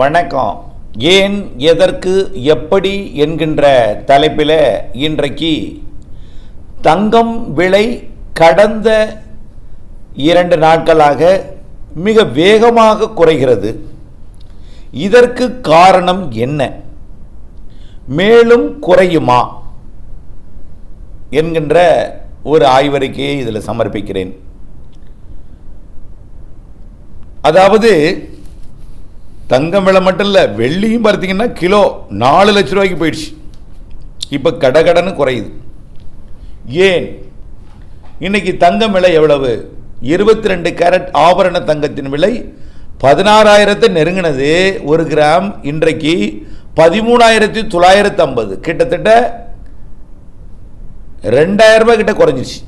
வணக்கம். ஏன் எதற்கு எப்படி என்கின்ற தலைப்பில் இன்றைக்கு தங்கம் விலை கடந்த இரண்டு நாட்களாக மிக வேகமாக குறைகிறது. இதற்கு காரணம் என்ன? மேலும் குறையுமா? என்கின்ற ஒரு ஆய்வறிக்கையை இதில் சமர்ப்பிக்கிறேன். அதாவது தங்கம் விலை மட்டும் இல்லை வெள்ளியும் பார்த்தீங்கன்னா கிலோ நாலு லட்ச ரூபாய்க்கு போயிடுச்சு. இப்போ கடகடன்னு குறையுது. ஏன்? இன்னைக்கு தங்கம் விலை எவ்வளவு? இருபத்தி ரெண்டு கேரட் ஆபரண தங்கத்தின் விலை பதினாறாயிரத்தை நெருங்கினது ஒரு கிராம் இன்றைக்கு பதிமூணாயிரத்தி தொள்ளாயிரத்து ஐம்பது. கிட்டத்தட்ட ரெண்டாயிரம் ரூபாய் கிட்ட குறைஞ்சிருச்சு.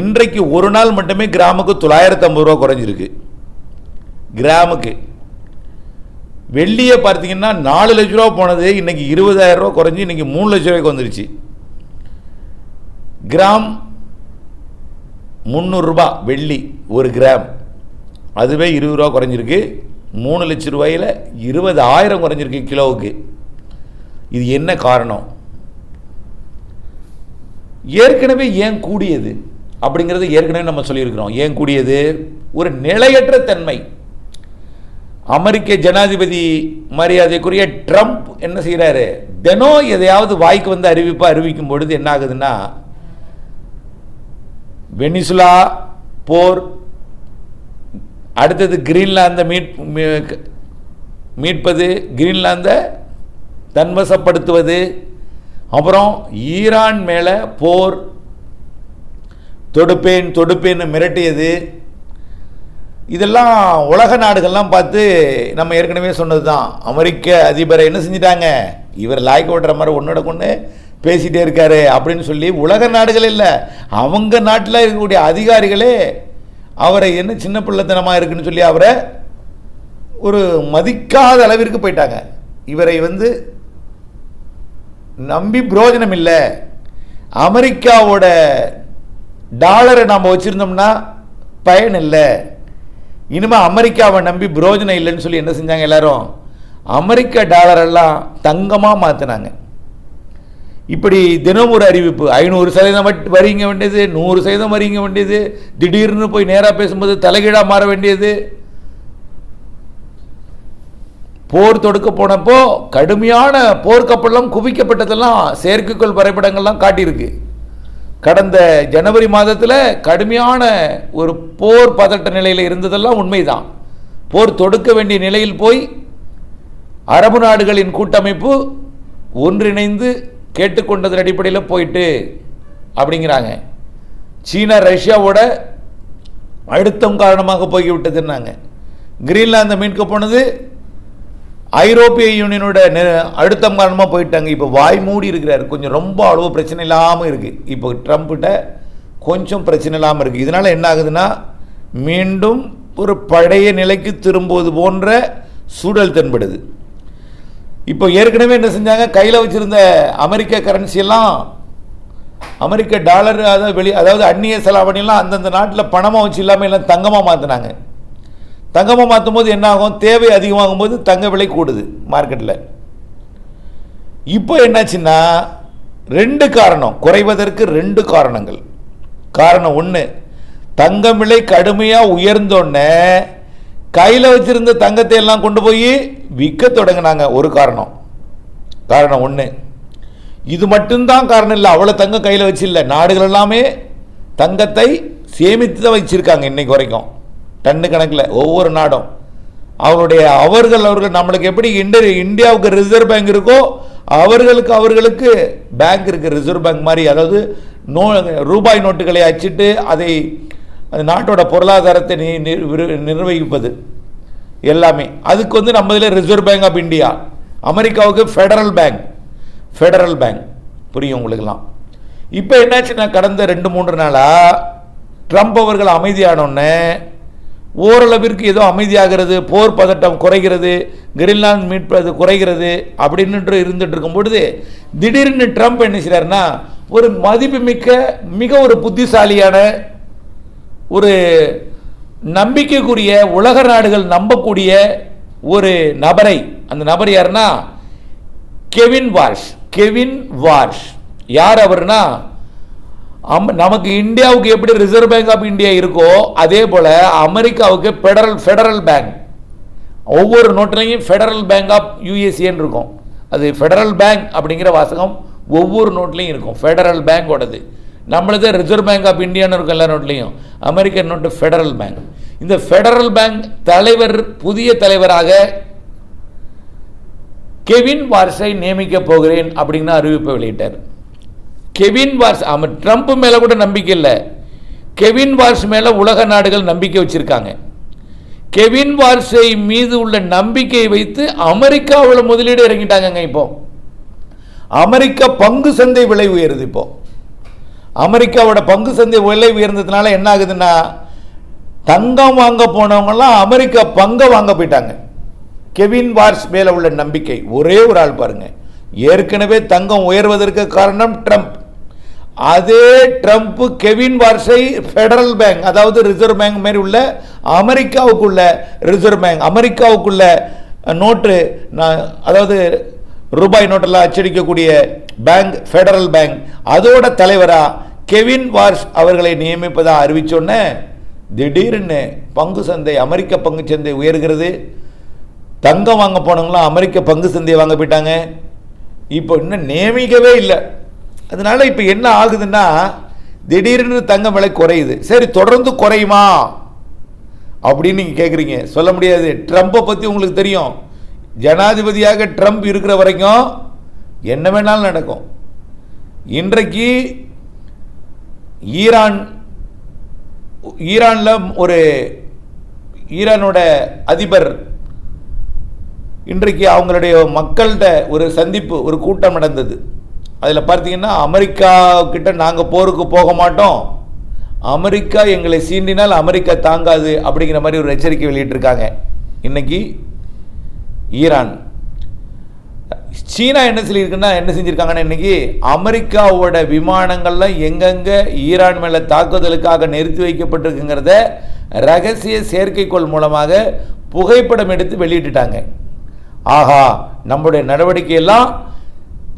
இன்றைக்கு ஒரு நாள் மட்டுமே கிராமுக்கு தொள்ளாயிரத்து ஐம்பது ரூபா குறைஞ்சிருக்கு. கிராமுக்கு. வெள்ளியை பார்த்தீங்கன்னா நாலு லட்ச ரூபா போனது இன்றைக்கி இருபதாயிரம் ரூபா குறைஞ்சி இன்றைக்கி மூணு லட்ச ரூபாய்க்கு வந்துருச்சு. கிராம் முந்நூறுரூபா வெள்ளி ஒரு கிராம். அதுவே இருபது ரூபா குறைஞ்சிருக்கு. மூணு லட்ச ரூபாயில் இருபது ஆயிரம் குறைஞ்சிருக்கு கிலோவுக்கு. இது என்ன காரணம்? ஏற்கனவே ஏன் கூடியது? அப்படிங்கிறது ஏற்கனவே நம்ம சொல்லியிருக்கிறோம். ஏன் கூடியது? ஒரு நிலையற்ற தன்மை. அமெரிக்க ஜனாதிபதி மரியாதைக்குரிய ட்ரம்ப் என்ன செய்கிறாரு தினம் எதையாவது வாய்க்கு வந்து அறிவிப்பா அறிவிக்கும் பொழுது என்ன ஆகுதுன்னா வெனிசுலா போர் அடுத்தது கிரீன்லாந்தை மீட் மீ- மீட்பது கிரீன்லாந்தை தன்வசப்படுத்துவது அப்புறம் ஈரான் மேலே போர் தொடுப்பேன் தொடுப்பேன்னு மிரட்டியது இதெல்லாம் உலக நாடுகள்லாம் பார்த்து நம்ம ஏற்கனவே சொன்னது தான் அமெரிக்க அதிபரை என்ன செஞ்சிட்டாங்க? இவர் லாய்க்கு ஓட்டுற மாதிரி ஒன்றோட கொண்டு பேசிகிட்டே இருக்காரு அப்படின்னு சொல்லி உலக நாடுகள் இல்லை. அவங்க நாட்டில் இருக்கக்கூடிய அதிகாரிகளே அவரை என்ன சின்ன பிள்ளைத்தனமாக இருக்குன்னு சொல்லி அவரை ஒரு மதிக்காத அளவிற்கு போயிட்டாங்க. இவரை வந்து நம்பி புரோஜனம் இல்லை. அமெரிக்காவோட டாலரை நாம் வச்சுருந்தோம்னா பயன் இல்லை. இனிமேல் அமெரிக்காவை நம்பி புரோஜனம் இல்லைன்னு சொல்லி என்ன செஞ்சாங்க எல்லாரும்? அமெரிக்க டாலரெல்லாம் தங்கமாக மாற்றினாங்க இப்படி தினம் ஒரு அறிவிப்பு ஐநூறு சதவீதம் வட்- வரிங்க வேண்டியது நூறு சதவீதம் வரிங்க வேண்டியது திடீர்னு போய் நேராக பேசும்போது தலைகீழாக மாற வேண்டியது. போர் தொடுக்க போனப்போ கடுமையான போர்க்கப்பல்லாம் குவிக்கப்பட்டதெல்லாம் செயற்கைக்கோள் வரைபடங்கள்லாம் காட்டியிருக்கு. கடந்த ஜனவரி மாதத்தில் கடுமையான ஒரு போர் பதட்ட நிலையில் இருந்ததெல்லாம் உண்மைதான். போர் தொடுக்க வேண்டிய நிலையில் போய் அரபு நாடுகளின் கூட்டமைப்பு ஒன்றிணைந்து கேட்டுக்கொண்டதன் அடிப்படையில் போயிட்டு அப்படிங்கிறாங்க. சீனா ரஷ்யாவோட அழுத்தம் காரணமாக போய்விட்டதுன்னாங்க. கிரீன்லாந்தை மீட்க போனது ஐரோப்பிய யூனியனோட நெ- அழுத்தம் காரணமாக போயிட்டாங்க. இப்போ வாய் மூடி இருக்கிறாரு. கொஞ்சம் ரொம்ப அளவு பிரச்சனை இல்லாமல் இருக்குது இப்போ ட்ரம்ப்கிட்ட கொஞ்சம் பிரச்சனை இல்லாமல் இருக்குது இதனால் என்ன ஆகுதுன்னா மீண்டும் ஒரு பழைய நிலைக்கு திரும்புவது போன்ற சூழல் தென்படுது. இப்போ ஏற்கனவே என்ன செஞ்சாங்க? கையில் வச்சுருந்த அமெரிக்க கரன்சி எல்லாம் அமெரிக்க டாலர் அதாவது வெளி அதாவது அந்நிய செலாவணியெல்லாம் அந்தந்த நாட்டில் பணமாக வச்சு இல்லாமல் எல்லாம் தங்கமாக மாற்றினாங்க தங்கமாக மாற்றும் போது என்ன ஆகும் தேவை அதிகமாகும் போது தங்க விலை கூடுது மார்க்கெட்டில் இப்போ என்னாச்சுன்னா ரெண்டு காரணம். குறைவதற்கு ரெண்டு காரணங்கள். காரணம் ஒன்று தங்கம் விலை கடுமையாக உயர்ந்தோடனே கையில் வச்சிருந்த தங்கத்தை எல்லாம் கொண்டு போய் விற்க தொடங்கினாங்க. ஒரு காரணம். காரணம் ஒன்று இது மட்டும்தான் காரணம் இல்லை. அவ்வளோ தங்கம் கையில் வச்சு இல்லை நாடுகள் எல்லாமே தங்கத்தை சேமித்து தான் வச்சுருக்காங்க இன்றைக்கு வரைக்கும். டன்னு கணக்கில் ஒவ்வொரு நாடும். அவருடைய அவர்கள் அவர்கள் நம்மளுக்கு எப்படி இந்திய இந்தியாவுக்கு ரிசர்வ் பேங்க் இருக்கோ அவர்களுக்கு அவர்களுக்கு பேங்க் இருக்குது ரிசர்வ் பேங்க் மாதிரி. அதாவது நோ ரூபாய் நோட்டுகளை அச்சிட்டு அதை அந்த நாட்டோட பொருளாதாரத்தை நி- நிர்வகிப்பது எல்லாமே. அதுக்கு வந்து நம்ம இதில் ரிசர்வ் பேங்க் ஆஃப் இந்தியா அமெரிக்காவுக்கு ஃபெடரல் பேங்க் ஃபெடரல் பேங்க் புரியும் உங்களுக்குலாம் இப்போ என்னாச்சுன்னா கடந்த ரெண்டு மூன்று நாளாக ட்ரம்ப் அவர்கள் அமைதியானோன்னே ஓரளவிற்கு ஏதோ அமைதியாகிறது போர் பதட்டம் குறைகிறது கிரீன்லாந்து மீட்பது குறைகிறது அப்படின்னு இருந்துட்டு இருக்கும் பொழுது திடீர்னு ட்ரம்ப் என்ன செய்றாருன்னா ஒரு மதிப்புமிக்க மிக ஒரு புத்திசாலியான ஒரு நம்பிக்கைக்குரிய உலக நாடுகள் நம்பக்கூடிய ஒரு நபரை அந்த நபர் யாருன்னா கெவின் வார்ஷ். கெவின் வார்ஷ். யார் அவர்னா நமக்கு இந்தியாவுக்கு எப்படி ரிசர்வ் பேங்க் ஆஃப் இந்தியா இருக்கோ அதே போல் அமெரிக்காவுக்கு ஃபெடரல் ஃபெடரல் பேங்க் ஒவ்வொரு நோட்லையும் ஃபெடரல் பேங்க் ஆஃப் யூஎஸ்ஏன்னு இருக்கும். அது ஃபெடரல் பேங்க் அப்படிங்கிற வாசகம் ஒவ்வொரு நோட்லையும் இருக்கும். ஃபெடரல் பேங்கோடது நம்மளது ரிசர்வ் பேங்க் ஆஃப் இந்தியான்னு இருக்கும் எல்லா நோட்லையும் அமெரிக்கன் நோட்டு ஃபெடரல் பேங்க் இந்த ஃபெடரல் பேங்க் தலைவர் புதிய தலைவராக கெவின் வார்ஸை நியமிக்கப் போகிறேன் அப்படின்னு அறிவிப்பை வெளியிட்டார். கெவின் வார்ஸ் அவன் ட்ரம்ப் மேலே கூட நம்பிக்கை இல்லை. கெவின் வார்ஸ் மேலே உலக நாடுகள் நம்பிக்கை வச்சுருக்காங்க. கெவின் வார்ஸை மீது உள்ள நம்பிக்கையை வைத்து அமெரிக்காவில் முதலீடு இறங்கிட்டாங்கங்க இப்போ. அமெரிக்கா பங்கு சந்தை விலை உயருது இப்போ. அமெரிக்காவோட பங்கு சந்தை விலை உயர்ந்ததுனால என்ன ஆகுதுன்னா தங்கம் வாங்க போனவங்கலாம் அமெரிக்கா பங்கை வாங்க போயிட்டாங்க. கெவின் வார்ஸ் மேலே உள்ள நம்பிக்கை ஒரே ஒரு ஆள் பாருங்க. ஏற்கனவே தங்கம் உயர்வதற்கு காரணம் ட்ரம்ப் அதே ட்ரம்ப் கெவின் வார்ஸை ஃபெடரல் பேங்க் அதாவது ரிசர்வ் பேங்க் மாதிரி உள்ள அமெரிக்காவுக்குள்ள ரிசர்வ் பேங்க் அமெரிக்காவுக்குள்ள நோட்டு நான் அதாவது ரூபாய் நோட்டெல்லாம் அச்சடிக்கக்கூடிய பேங்க் ஃபெடரல் பேங்க். அதோட தலைவராக கெவின் வார்ஸ் அவர்களை நியமிப்பதாக அறிவிச்சோன்னே திடீர்னு பங்கு சந்தை அமெரிக்க பங்கு சந்தை உயர்கிறது. தங்கம் வாங்க போனவங்களாம் அமெரிக்க பங்கு சந்தையை வாங்க போயிட்டாங்க. இப்போ இன்னும் நியமிக்கவே இல்லை. அதனால இப்போ என்ன ஆகுதுன்னா திடீர்னு தங்கம் விலை குறையுது. சரி தொடர்ந்து குறையுமா? அப்படின்னு நீங்கள் கேட்குறீங்க சொல்ல முடியாது. ட்ரம்ப்பை பற்றி உங்களுக்கு தெரியும். ஜனாதிபதியாக ட்ரம்ப் இருக்கிற வரைக்கும் என்ன வேணாலும் நடக்கும். இன்றைக்கு ஈரான் ஈரானில் ஒரு ஈரானோட அதிபர் இன்றைக்கு அவங்களுடைய மக்கள்கிட்ட ஒரு சந்திப்பு ஒரு கூட்டம் நடந்தது. அதில் பார்த்தீங்கன்னா அமெரிக்கா கிட்ட நாங்கள் போருக்கு போக மாட்டோம். அமெரிக்கா எங்களை சீண்டினால் அமெரிக்கா தாங்காது அப்படிங்கிற மாதிரி ஒரு எச்சரிக்கை வெளியிட்டிருக்காங்க. இன்னைக்கு ஈரான். சீனா என்ன சொல்லியிருக்குன்னா என்ன செஞ்சுருக்காங்கன்னா இன்னைக்கு அமெரிக்காவோட விமானங்கள்லாம் எங்கெங்கே ஈரான் மேலே தாக்குதலுக்காக நிறுத்தி வைக்கப்பட்டிருக்குங்கிறத ரகசிய செயற்கைக்கோள் மூலமாக புகைப்படம் எடுத்து வெளியிட்டுட்டாங்க. ஆஹா நம்முடைய நடவடிக்கையெல்லாம்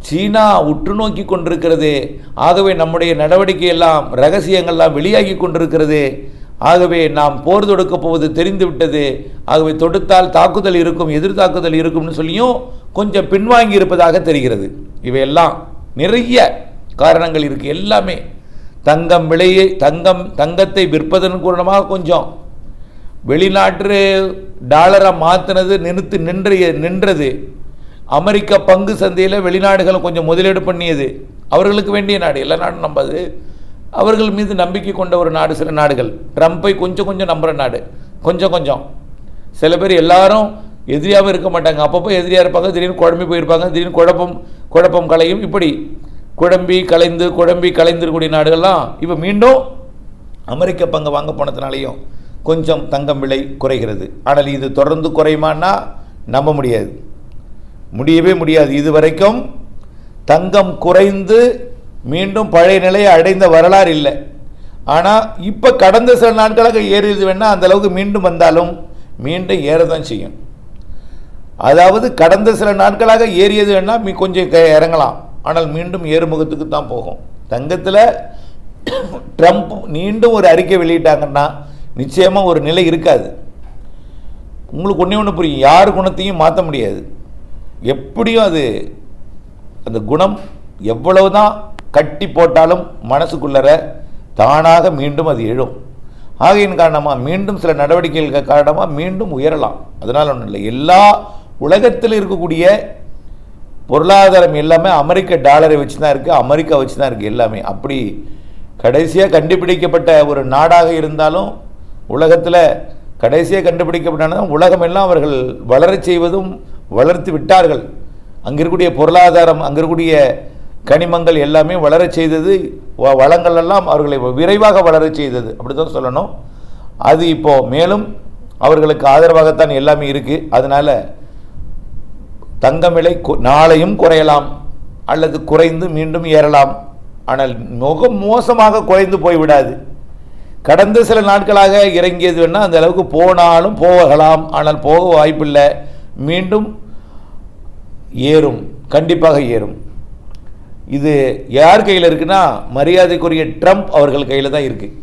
சீனா உற்று நோக்கி கொண்டிருக்கிறது. ஆகவே நம்முடைய நடவடிக்கையெல்லாம் ரகசியங்கள்லாம் வெளியாகி கொண்டிருக்கிறது. ஆகவே நாம் போர் தொடுக்கப் போவது தெரிந்துவிட்டது ஆகவே தொடுத்தால் தாக்குதல் இருக்கும் எதிர் தாக்குதல் இருக்கும்னு சொல்லியும் கொஞ்சம் பின்வாங்கி இருப்பதாக தெரிகிறது. இவையெல்லாம் நிறைய காரணங்கள் இருக்குது எல்லாமே. தங்கம் விலையை தங்கம் தங்கத்தை விற்பதன் காரணமாக கொஞ்சம். வெளிநாட்டு டாலரை மாற்றினது நிறுத்து நின்று நின்றது. அமெரிக்க பங்கு சந்தையில் வெளிநாடுகள் கொஞ்சம் முதலீடு பண்ணியது. அவர்களுக்கு வேண்டிய நாடு. எல்லா நாடும் நம்பாது. அவர்கள் மீது நம்பிக்கை கொண்ட ஒரு நாடு சில நாடுகள். ட்ரம்ப்பை கொஞ்சம் கொஞ்சம் நம்புகிற நாடு. கொஞ்சம் கொஞ்சம். சில பேர் எல்லாரும் எதிரியாகவும் இருக்க மாட்டாங்க. அப்பப்போ எதிரியாக இருப்பாங்க திடீர்னு குழம்பி போயிருப்பாங்க திடீர்னு குழப்பம் குழப்பம் கலையும் இப்படி குழம்பி கலைந்து குழம்பி கலைந்திருக்கக்கூடிய நாடுகள்லாம் இப்போ மீண்டும் அமெரிக்க பங்கு வாங்க போனதுனாலையும் கொஞ்சம் தங்கம் விலை குறைகிறது. ஆனால் இது தொடர்ந்து குறையுமான்னா நம்ப முடியாது. முடியவே முடியாது. இதுவரைக்கும் தங்கம் குறைந்து மீண்டும் பழைய நிலையை அடைந்த வரலாறு இல்லை. ஆனால் இப்போ கடந்த சில நாட்களாக ஏறியது வேணால் அந்த அளவுக்கு மீண்டும் வந்தாலும் மீண்டும் ஏறதான் செய்யும். அதாவது கடந்த சில நாட்களாக ஏறியது வேணால் மீ கொஞ்சம் க- இறங்கலாம். ஆனால் மீண்டும் ஏறுமுகத்துக்கு தான் போகும். தங்கத்தில் ட்ரம்ப் மீண்டும் ஒரு அறிக்கை வெளியிட்டாங்கன்னா நிச்சயமாக ஒரு நிலை இருக்காது. உங்களுக்கு ஒன்றே ஒன்று புரியும். யார் குணத்தையும் மாற்ற முடியாது. எப்படியும் அது அந்த குணம் எவ்வளவு தான் கட்டி போட்டாலும் மனசுக்குள்ளற தானாக மீண்டும் அது எழும். ஆகையின் காரணமாக மீண்டும் சில நடவடிக்கைகளுக்கு காரணமாக மீண்டும் உயரலாம். அதனால் ஒன்றும் இல்லை. எல்லா உலகத்தில் இருக்கக்கூடிய பொருளாதாரம் எல்லாமே அமெரிக்க டாலரை வச்சு தான் இருக்குது அமெரிக்கா வச்சு தான் இருக்குது எல்லாமே. அப்படி கடைசியாக கண்டுபிடிக்கப்பட்ட ஒரு நாடாக இருந்தாலும் உலகத்தில் கடைசியாக கண்டுபிடிக்கப்பட்டாலும் உலகம் எல்லாம் அவர்கள் வளரச் செய்வதும் வளர்த்து விட்டார்கள். அங்கே இருக்கக்கூடிய பொருளாதாரம் அங்கே இருக்கக்கூடிய கனிமங்கள் எல்லாமே வளரச் செய்தது வ- வளங்கள் எல்லாம் அவர்களை விரைவாக வளரச் செய்தது. அப்படி தான் சொல்லணும். அது இப்போ மேலும் அவர்களுக்கு ஆதரவாகத்தான் எல்லாமே இருக்குது அதனால் தங்கம் விலை நாளையும் குறையலாம் அல்லது குறைந்து மீண்டும் ஏறலாம். ஆனால் மிக மோசமாக குறைந்து போய்விடாது. கடந்த சில நாட்களாக இறங்கியது வேணால் அந்த அளவுக்கு போனாலும் போகலாம். ஆனால் போக வாய்ப்பில்லை. மீண்டும் ஏறும் கண்டிப்பாக ஏறும். இது யார் கையில் இருக்குன்னா மரியாதைக்குரிய ட்ரம்ப் அவர்கள் கையில் தான் இருக்குது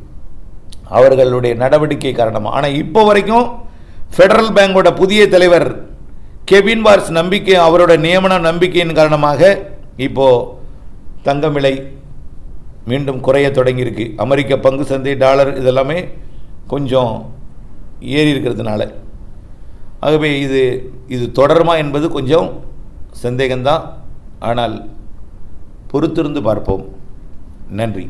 அவர்களுடைய நடவடிக்கை காரணமாக ஆனால் இப்போ வரைக்கும் ஃபெடரல் பேங்கோட புதிய தலைவர் கெவின் வார்ஸ் நம்பிக்கை அவரோட நியமன நம்பிக்கையின் காரணமாக இப்போது தங்கம் விலை மீண்டும் குறைய தொடங்கியிருக்கு. அமெரிக்க பங்கு சந்தை டாலர் இதெல்லாமே கொஞ்சம் ஏறி இருக்கிறதுனால. ஆகவே இது இது தொடருமா என்பது கொஞ்சம் சந்தேகம்தான். ஆனால் பொறுத்திருந்து பார்ப்போம். நன்றி.